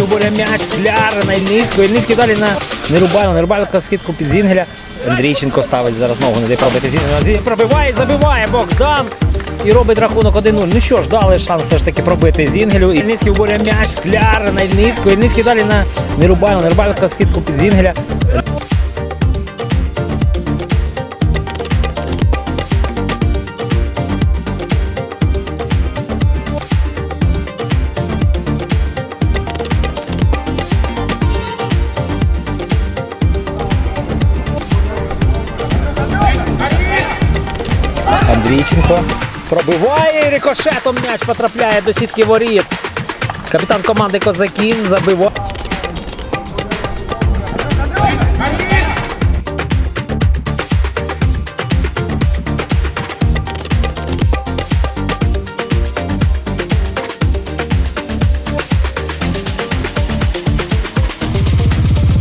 виборює м'яч, Сляр на Ільницького. Ільницький далі на Нерубайло. Нерубайло скидку під Зінгеля. Андрійченко ставить зараз ногу, не дає пробити Зінгеля. Пробиває, забиває Богдан. І робить рахунок 1-0. Ну що ж, дали шанс все ж таки пробити Зінгелю. Ільницький виборює м'яч, Сляр на Ільницьку. Ільницький далі на Нерубайло. Нерубайло скидку під Зінгеля. Андрійченко пробиває і рикошетом м'яч потрапляє до сітки воріт. Капітан команди Козаків забиває.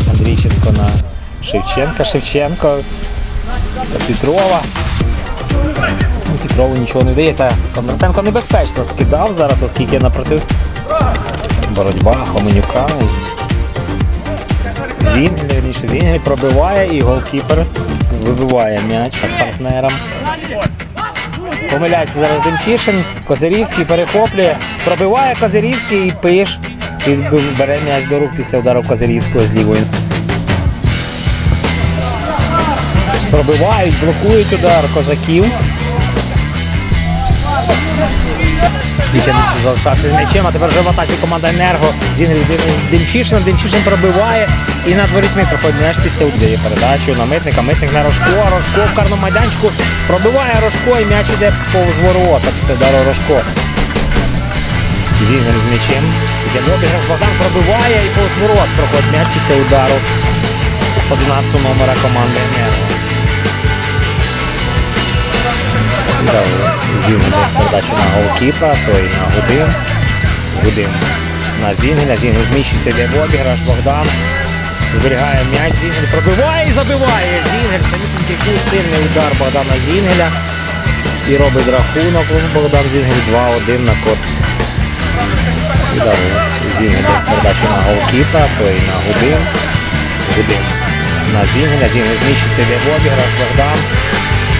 Андрійченко на Шевченка. Шевченко. Петрова. Ну, Петрову нічого не вдається. Кондратенко небезпечно скидав зараз, оскільки напроти боротьба Хоменюка. Зінгель, верніше, Зінгель пробиває і голкіпер вибиває м'яч з партнером. Помиляється зараз Демчишин. Козирівський перехоплює, пробиває Козирівський і пиш. І бере м'яч до рук після удару Козирівського з лівої. Пробивають, блокують удар козаків. Свічанич залишався з м'ячем, а тепер вже в атаці команда Енерго. Демчишин, Демчишин пробиває і над ворітьми проходить м'яч після удає передачу на митника. Митник на Рожко. Рожко в карному майданчику пробиває Рожко і м'яч іде повз ворота після удару Рожко. Зінгель з м'ячем. Обіграш, Богдан пробиває і повз ворот проходить м'яч після удару 11 номера команди Енерго. Добре. Зінгель передача на голкіпа, той на Гудим. Гудим на Зінгеля. Зінгель зміщується, йде обіграш. Богдан зберігає м'яч. Зінгель пробиває і забиває. Зінгель. Самісінький кут, сильний удар Богдана Зінгеля. І робить рахунок. Богдан Зінгель 2-1 на код. І далі Зінгель передача на голкіпа, той на Гудим. Гудим на Зінгеля. Зінгель зміщується, йде в обіграш. Богдан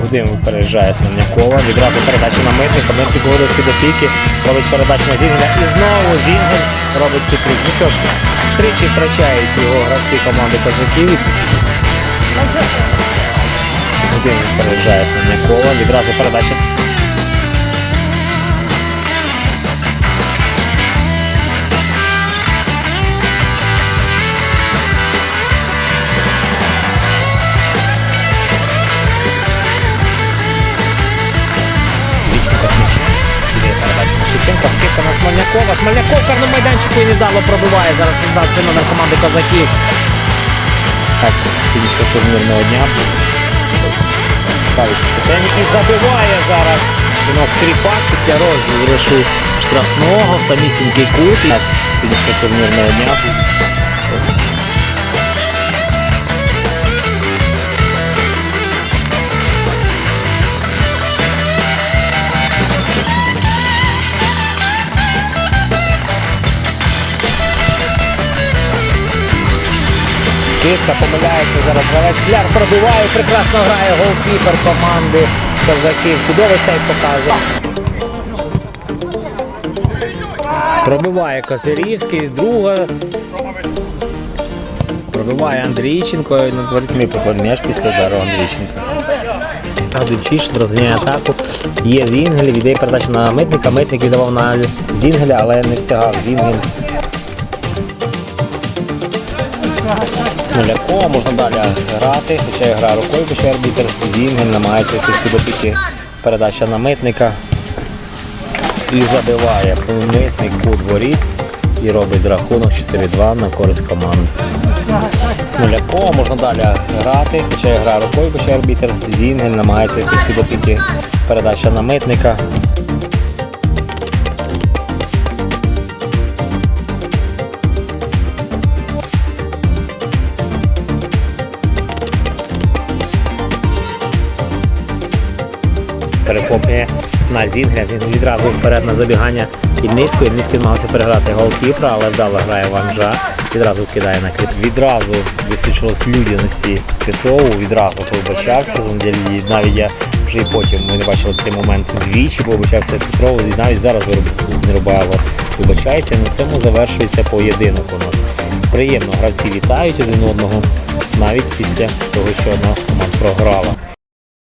Гудим переїжджає Смельнякова, відразу передача на митника, митник до піки, робить передачу на Зінгеля і знову Зінгель робить хитрик. Ну що ж, тричі втрачають його гравці команди козаків. Гудим переїжджає Смельнякова, відразу передача. На Смоляков в карному майданчику і невдало пробиває. Зараз невдасться номер команди козаків. Так, сьогоднішнього турнірного дня. Цікавий посередник і забиває зараз. У нас Кріпак після розіграшу штрафного в самісінький кут. Так, Сьогоднішнього турнірного дня. Скидка помиляється зараз гравець. Кляр пробиває, прекрасно грає голкіпер команди козаків. Чудовий сейф показує. Пробиває Козирівський, друга. Пробиває Андрійченко і над воротьми проходить м'яч після удару Андрійченка. Демчишин розганяє атаку. Є Зінгель, віддає передачу на митника. Митник віддавав на Зінгеля, але не встигав Зінгель. Смолякова можна далі грати, хоча і грає рукою, хоча арбітер Зінгель намагається якось підопіки. Передача на митника. І забиває митник у дворі і робить рахунок 4-2 на користь команди. Смолякова можна далі грати, хоча і грає рукою, хоча арбітер Зінгель намагається якось підопіки. Передача на митника. Перехоплює на Зінгля. Зінгля відразу вперед на забігання Ільницького. Ільницький намагався переграти голкіпера, але вдало грає Ванжа. Відразу кидає на крит. Відразу висвічилось людяності Петрову, відразу побачався. Навіть я вже і потім ми не бачили цей момент двічі, побачався Петрову. І навіть зараз Нерубайло вибачається. На цьому завершується поєдинок у нас. Приємно гравці вітають один одного навіть після того, що одна з команд програла.